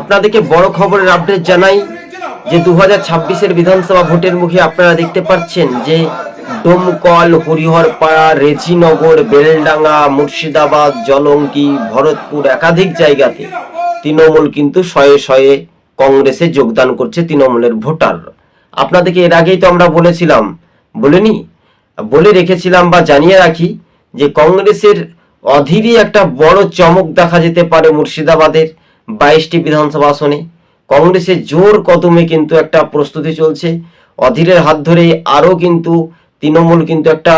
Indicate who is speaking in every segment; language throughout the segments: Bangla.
Speaker 1: আপনাদেরকে বড় খবরের আপডেট জানাই যে দু হাজার ছাব্বিশের বিধানসভা ভোটের মুখে আপনারা দেখতে পাচ্ছেন যে ডোমকল, হরিহরপাড়া, রেজিনগর, বেলডাঙ্গা, মুর্শিদাবাদ, জলঙ্কি, ভরতপুর একাধিক জায়গাতে তৃণমূল কিন্তু শয়ে শয়ে কংগ্রেসে যোগদান করছে তৃণমূলের ভোটার। আপনাদেরকে এর আগেই তো আমরা বলেছিলাম, বলিনি? বলে রেখেছিলাম বা জানিয়ে রাখি যে কংগ্রেসের অধীরই একটা বড় চমক দেখা যেতে পারে মুর্শিদাবাদের। বাইশটি বিধানসভা আসনে। কংগ্রেসের জোর কদমে কিন্তু একটা প্রস্তুতি চলছে। অধীরের হাত ধরে আরও কিন্তু তৃণমূল কিন্তু একটা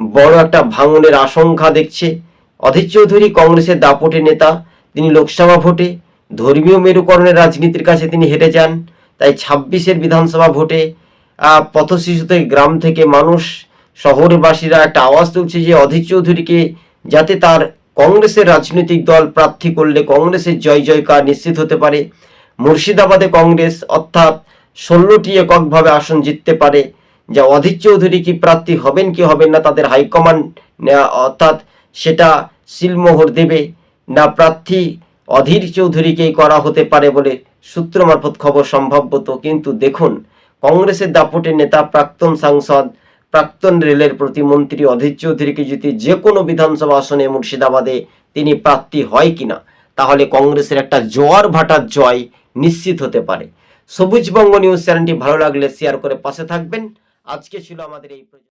Speaker 1: বড় একটা ভাঙনের আশঙ্কা দেখছে। অধীর চৌধুরী কংগ্রেসের দাপটে নেতা, তিনি লোকসভা ভোটে। ধর্মীয় মেরুকরণের রাজনীতির কাছে তিনি হেরে যান। তাই ছাব্বিশের বিধানসভা ভোটে পথশিশুতে গ্রাম থেকে মানুষ, শহরবাসীরা একটা আওয়াজ তুলছে যে অধীর চৌধুরীকে যাতে তার কংগ্রেসের রাজনৈতিক দল প্রার্থী করলে কংগ্রেসের জয় জয়কার নিশ্চিত হতে পারে। মুর্শিদাবাদে কংগ্রেস অর্থাৎ ষোলোটি এককভাবে আসন জিততে পারে। যা অধীর চৌধুরী কি প্রার্থী হবেন কি হবেন না তাদের হাইকমান্ড নেয়া- অর্থাৎ সেটা সিলমোহর দেবে। না প্রার্থী অধীর চৌধুরীকেই করা হতে পারে বলে সূত্র মারফত খবর সম্ভাব্যত কিন্তু দেখুন, কংগ্রেসের দাপটের নেতা প্রাক্তন সাংসদ প্রাক্তন রেলের প্রতিমন্ত্রী অধীর চৌধুরীকে যদি যে কোনো বিধানসভা আসনে মুর্শিদাবাদে তিনি প্রার্থী হয় কিনা, তাহলে কংগ্রেসের একটা জোয়ার ভাটার জয় নিশ্চিত হতে পারে। সবুজবঙ্গ নিউজ চ্যানেলটি ভালো লাগলে শেয়ার করে পাশে থাকবেন। আজকে ছিল আমাদের এই